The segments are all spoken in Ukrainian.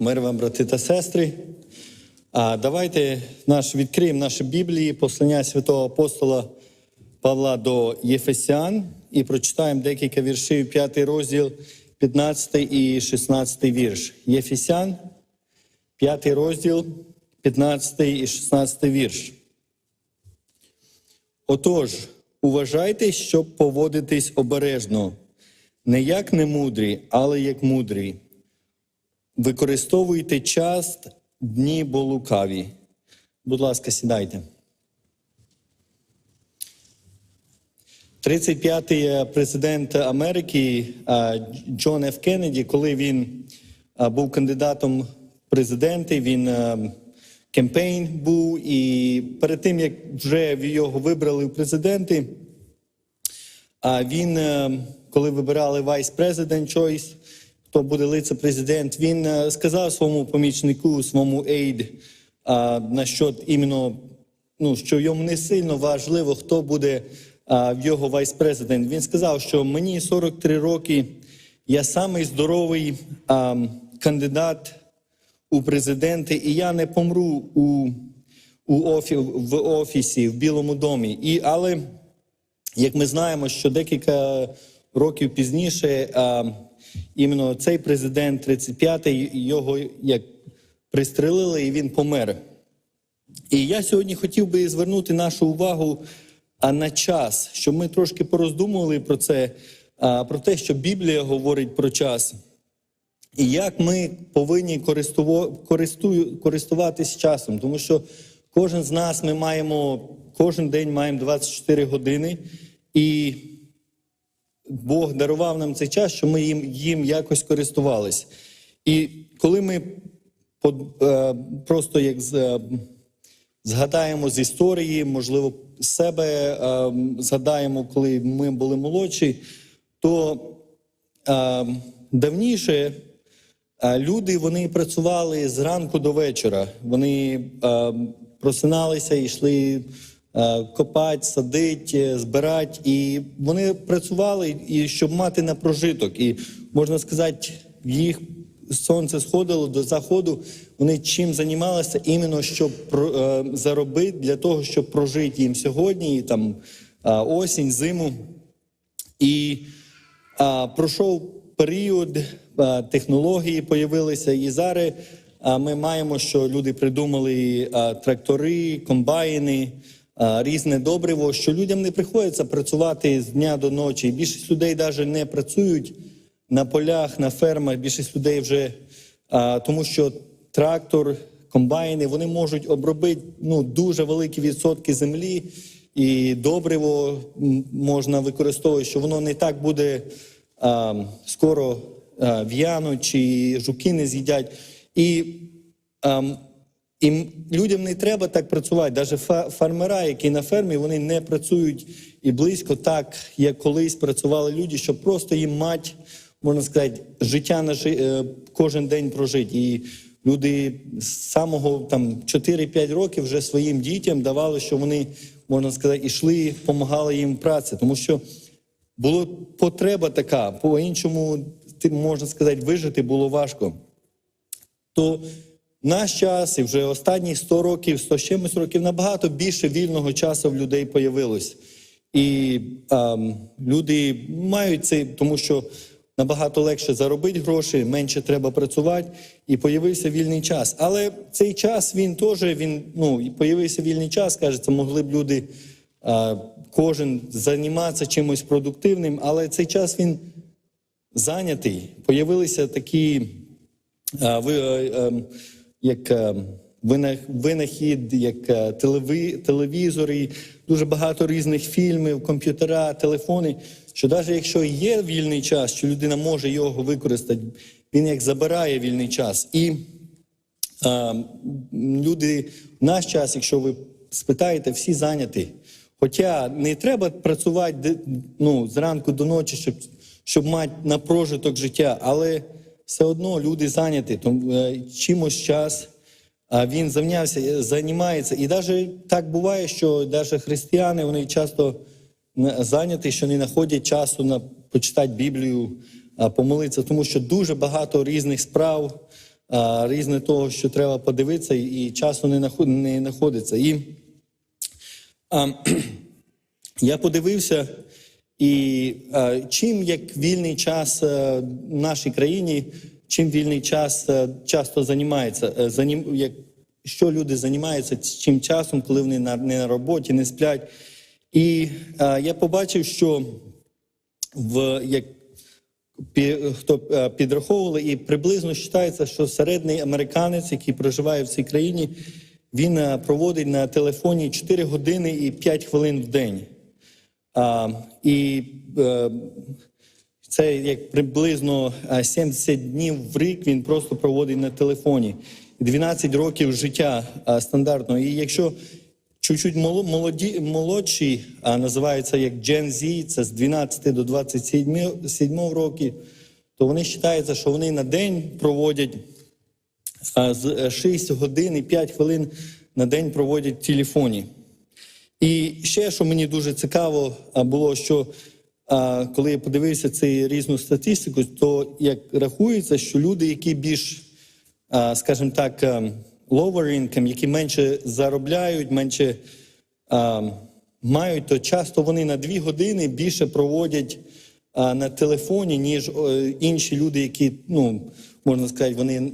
Мир вам, брати та сестри. А давайте наш відкриємо наші Біблії, послання святого апостола Павла до Єфесян і прочитаємо декілька віршів, 5 розділ, 15 і 16 вірш. Єфесян, 5 розділ, 15 і 16 вірш. Отож, уважайте, щоб поводитись обережно, не як немудрі, але як мудрі. Використовуйте час, дні бо лукаві. Будь ласка, сідайте. 35-й президент Америки Джон Ф. Кеннеді, коли він був кандидатом в президенти, він кемпейн був, і перед тим, як вже його вибрали в президенти, він, е, коли вибирали Vice President Choice, хто буде лице-президент, він е, сказав своєму помічнику, своєму ейд, насчет іменно, ну, що йому не сильно важливо, хто буде його вайс-президент. Він сказав, що мені 43 роки, я самий здоровий кандидат у президенти, і я не помру у, у офі, в офісі, в Білому домі. І, але як ми знаємо, що декілька років пізніше іменно цей президент, 35-й, його як пристрелили, і він помер. І я сьогодні хотів би звернути нашу увагу на час, щоб ми трошки пороздумували про це, про те, що Біблія говорить про час. І як ми повинні користуватись часом, тому що кожен з нас ми маємо кожен день маємо 24 години, і Бог дарував нам цей час, що ми їм, їм якось користувались. І коли ми е, просто як е, згадаємо з історії, можливо, себе е, згадаємо, коли ми були молодші, то давніше люди вони працювали з ранку до вечора. Вони просиналися і йшли копати, садити, збирати. І вони працювали, і щоб мати на прожиток. І можна сказати, їх сонце сходило до заходу. Вони чим займалися іменно щоб е, заробити для того, щоб прожити їм сьогодні, і там е, осінь, зиму. І а, пройшов період, а, технології появилися, і зараз а, ми маємо, що люди придумали а, трактори, комбайни, різне добриво, що людям не приходиться працювати з дня до ночі. Більшість людей навіть не працюють на полях, на фермах. Більшість людей вже а, тому, що трактор, комбайни вони можуть обробити ну, дуже великі відсотки землі і добриво можна використовувати, що воно не так буде а, скоро в'януть, чи жуки не з'їдять. І, а, і людям не треба так працювати. Навіть фермера, які на фермі, вони не працюють і близько так, як колись працювали люди, щоб просто їм мати, можна сказати, життя на жи- е, кожен день прожити. І люди з самого там 4-5 років вже своїм дітям давали, що вони, можна сказати, ішли, допомагали їм праці, тому що була потреба така, по-іншому, ти, можна сказати, вижити було важко. То наш час і вже останні 100 років, 100 з чимось років набагато більше вільного часу в людей появилось. І ем, люди мають це, тому що набагато легше заробити гроші, менше треба працювати, і появився вільний час. Але цей час він теж він ну появився вільний час. кажеться, могли б люди е, кожен займатися чимось продуктивним, але цей час він зайнятий. Появилися такі а, ви, е, ем, як е, винахід, як е, телевізори, дуже багато різних фільмів, комп'ютера, телефони. Що навіть якщо є вільний час, що людина може його використати, він як забирає вільний час. І а, люди в наш час, якщо ви спитаєте, всі зайняті. Хоча не треба працювати ну, зранку до ночі, щоб, щоб мати на прожиток життя, але все одно люди зайняті, е, чимось час а він зайнявся, займається. І навіть так буває, що навіть християни вони часто зайняті, що не знаходять часу на почитати Біблію, помолитися, тому що дуже багато різних справ різне того, що треба подивитися, і часу не знаходиться. І а, я подивився, і а, чим як вільний час е, в нашій країні, чим вільний час е, часто займається, е, занім, як, що люди займаються чим часом, коли вони на, не на роботі, не сплять. І а, я побачив, що в як пі- хто е, підраховували, і приблизно вважається, що середній американець, який проживає в цій країні, він е, проводить на телефоні 4 години і 5 хвилин в день. А, і е, це як приблизно е, 70 днів в рік він просто проводить на телефоні. 12 років життя е, стандартно. І якщо чуть-чуть молоді, молодші, а називається як Gen Z, це з 12 до 27 7 років, то вони вважаються, що вони на день проводять а, з е, 6 годин і 5 хвилин на день проводять в телефоні. І ще, що мені дуже цікаво було, що коли я подивився цю різну статистику, то як рахується, що люди, які більш, скажімо так, lower income, які менше заробляють, менше мають, то часто вони на дві години більше проводять на телефоні, ніж е, інші люди, які, ну, можна сказати, вони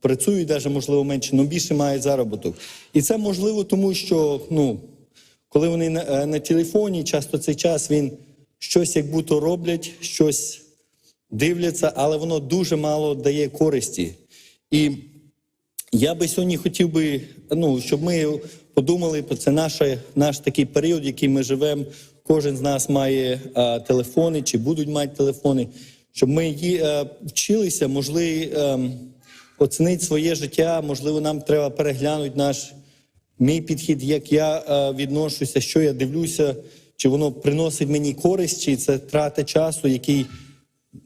працюють навіть, можливо, менше, але більше мають заробіток. І це можливо, тому що, ну, коли вони на, е, на телефоні, часто цей час він щось як будто роблять, щось дивляться, але воно дуже мало дає користі. І я би сьогодні хотів би, ну, щоб ми подумали, бо це наша, наш такий період, який ми живемо. Кожен з нас має а, телефони чи будуть мати телефони, щоб ми ї- е, вчилися, можливо, ем, оцінити своє життя. Можливо, нам треба переглянути наш мій підхід, як я е, відношуся, що я дивлюся, чи воно приносить мені користь, чи це трата часу, який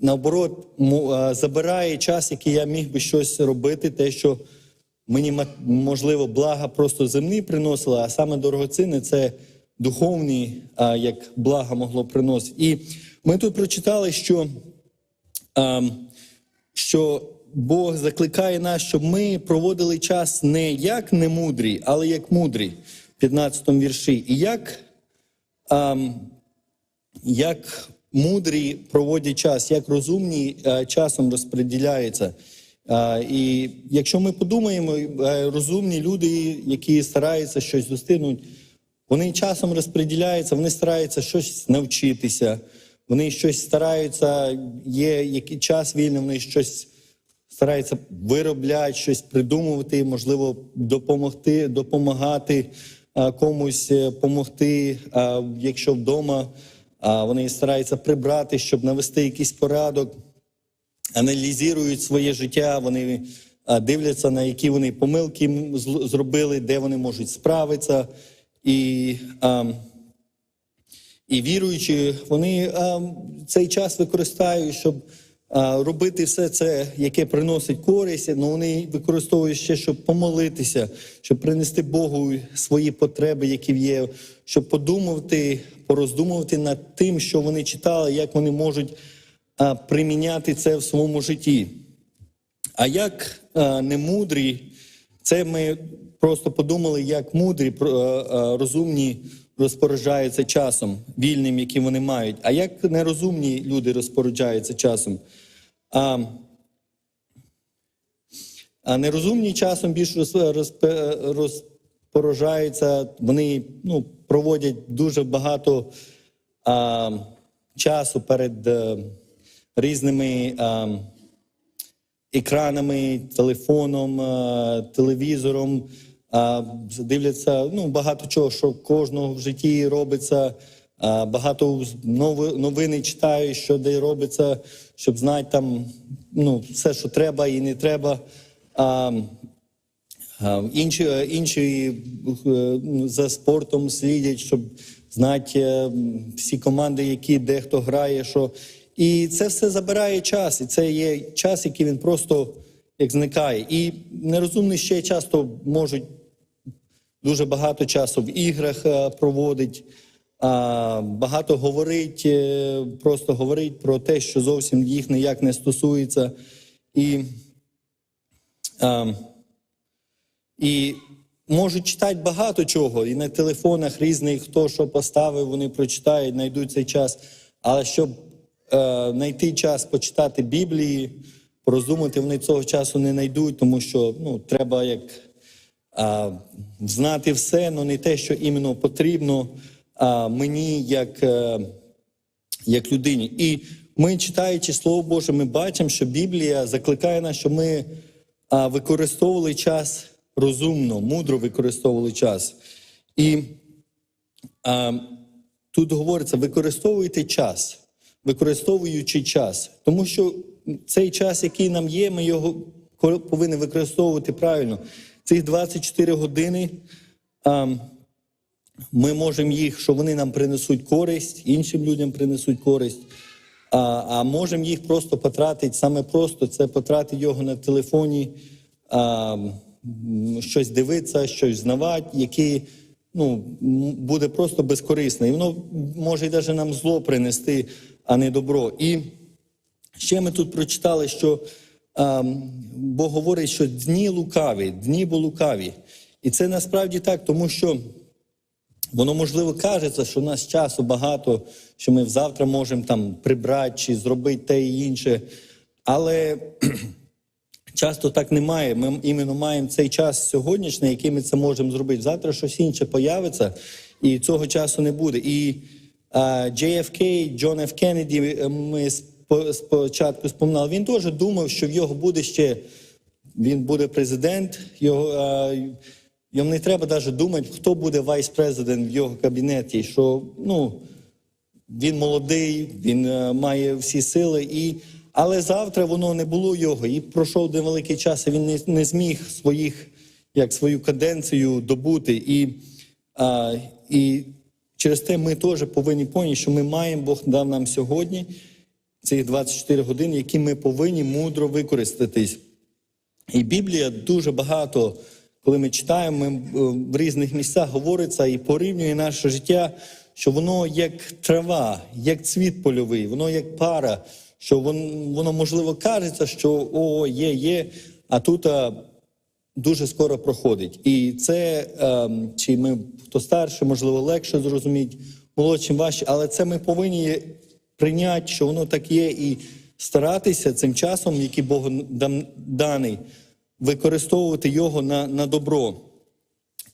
наоборот е, забирає час, який я міг би щось робити, те, що мені можливо блага просто земні приносило, а саме дорогоцінне це духовні, як блага могло приносити. І ми тут прочитали, що ем, що Бог закликає нас, щоб ми проводили час не як немудрі, але як мудрі в 15 вірші. І як, ем, як мудрі проводять час, як розумні е, часом розподіляються. Е, і якщо ми подумаємо, е, розумні люди, які стараються щось достигнути, вони часом розподіляються, вони стараються щось навчитися, вони щось стараються, є який час вільний, вони щось стараються виробляти, щось придумувати, можливо, допомогти, допомагати комусь, допомогти, якщо вдома вони стараються прибрати, щоб навести якийсь порядок аналізують своє життя, вони дивляться, на які вони помилки зробили, де вони можуть справитися. І, і віруючі, вони цей час використовують, щоб робити все це, яке приносить користь, але вони використовують ще, щоб помолитися, щоб принести Богу свої потреби, які є, щоб подумати, пороздумувати над тим, що вони читали, як вони можуть приміняти це в своєму житті. А як а, не це ми просто подумали, як мудрі, розумні розпоряджаються часом, вільним, яким вони мають. А як нерозумні люди розпоряджаються часом? А, а нерозумні часом більш роз, розпоряджаються, вони ну, проводять дуже багато а, часу перед е, різними а, екранами, телефоном, а, телевізором. А, Дивляться ну, багато чого, що кожного в житті робиться. а, Багато новини читаю, що де робиться, щоб знати там ну, все, що треба і не треба. А, Інші, інші е, за спортом слідять, щоб знати е, всі команди, які де хто грає, що. І це все забирає час, і це є час, який він просто як зникає. І нерозумні ще часто можуть дуже багато часу в іграх е, проводить, багато говорить, е, просто говорить про те, що зовсім їх ніяк не стосується. І і можуть читати багато чого, і на телефонах різних, хто що поставив, вони прочитають, знайдуть цей час. Але щоб е, знайти час почитати Біблії, порозумати, вони цього часу не знайдуть, тому що ну, треба як а, знати все, але не те, що іменно потрібно а, мені як, е, як людині. І ми, читаючи Слово Боже, ми бачимо, що Біблія закликає нас, щоб ми а, використовували час розумно, мудро використовували час. І а, тут говориться: використовуйте час, використовуючи час. Тому що цей час, який нам є, ми його повинні використовувати правильно. Цих 24 години а, ми можемо їх, що вони нам принесуть користь, іншим людям принесуть користь. А, а можемо їх просто потратити саме просто це потратити його на телефоні, а, щось дивитися, щось знавати, які ну, буде просто безкорисне. І воно може і навіть нам зло принести, а не добро. І ще ми тут прочитали, що Бог говорить, що дні лукаві, дні бо лукаві. І це насправді так, тому що. Воно можливо кажеться, що у нас часу багато, що ми завтра можемо там прибрати чи зробити те і інше. Але часто так немає. Ми іменно маємо цей час сьогоднішній, який ми це можемо зробити. Завтра щось інше появиться, і цього часу не буде. І JFK, Джон Ф. Кеннеді, е, ми спочатку споминали, він теж думав, що в його буде ще він буде президент. Його, а, йому не треба навіть думати, хто буде вайс-президент в його кабінеті. Що ну, він молодий, він е, має всі сили. І... Але завтра воно не було його. І пройшов один великий час, і він не, не зміг своїх, як свою каденцію добути. І, а, і через те ми теж повинні поняти, що ми маємо, Бог дав нам сьогодні цих 24 години, які ми повинні мудро використатись. І Біблія дуже багато, коли ми читаємо, ми, е, в різних місцях говориться і порівнює наше життя, що воно як трава, як цвіт польовий, воно як пара, що воно, воно можливо кажеться, що о, є, є, а тут дуже скоро проходить. І це, е, чи ми хто старше, можливо, легше зрозуміти, молодшим важче, але це ми повинні прийняти, що воно так є, і старатися цим часом, який Бог даний, використовувати його на, на добро.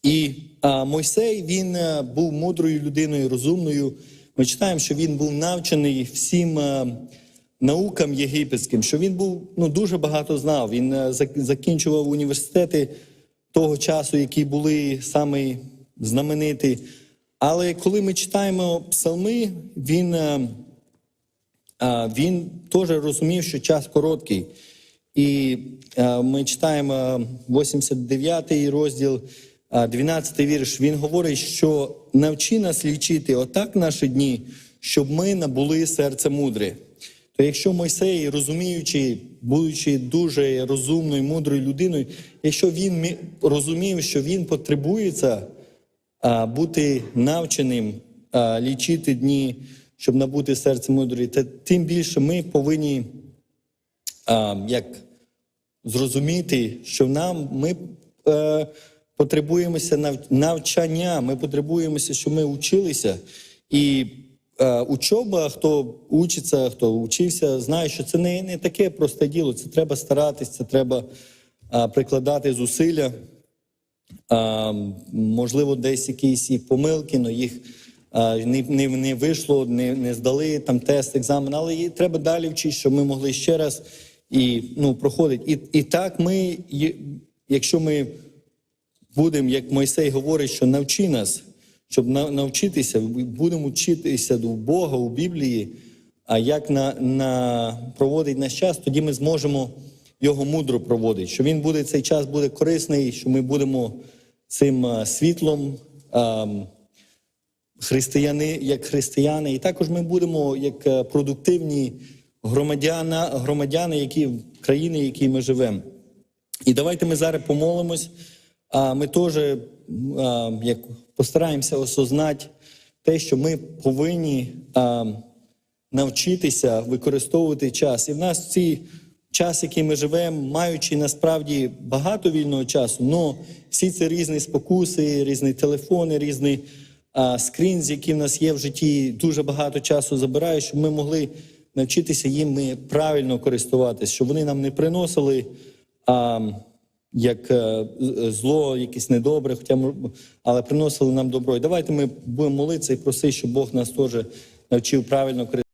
І а, Мойсей він а, був мудрою людиною, розумною. Ми читаємо, що він був навчений всім а, наукам єгипетським, що він був ну, дуже багато знав. Він а, закінчував університети того часу, які були саме знамениті. Але коли ми читаємо псалми, він. а, він теж розумів, що час короткий. І ми читаємо 89-й розділ, 12-й вірш. Він говорить, що навчи нас лічити отак наші дні, щоб ми набули серце мудре. То якщо Мойсей, розуміючи, будучи дуже розумною, мудрою людиною, якщо він розумів, що він потребується бути навченим, лічити дні, щоб набути серце мудрої, тим більше ми повинні а, як зрозуміти, що нам ми е, потребуємося нав- навчання, ми потребуємося, щоб ми училися. І е, учоба, хто учиться, хто учився, знає, що це не, не таке просте діло. Це треба старатися, це треба а, прикладати зусилля. А, можливо, десь якісь і помилки, але їх не, не, не вийшло, не, не здали там тест, екзамен, але і треба далі вчити, щоб ми могли ще раз і ну, проходити. І, і так ми, якщо ми будемо, як Мойсей говорить, що навчи нас, щоб на, навчитися, будемо вчитися до Бога у Біблії, а як на, на проводить наш час, тоді ми зможемо його мудро проводити. Що він буде цей час буде корисний, що ми будемо цим а, світлом. А, християни, як християни, і також ми будемо як е, продуктивні громадяна, громадяни, які країни, в якій ми живемо. І давайте ми зараз помолимось. А ми теж як постараємося осознати те, що ми повинні а, навчитися використовувати час. І в нас ці час, який ми живемо, маючи насправді багато вільного часу, але всі ці різні спокуси, різні телефони, різні а, з які в нас є в житті, дуже багато часу забирають, щоб ми могли навчитися їм правильно користуватися, щоб вони нам не приносили. А, як е, зло, якесь недобре, хоча але приносили нам добро. І давайте ми будемо молитися і просити, щоб Бог нас теж навчив правильно користуватися.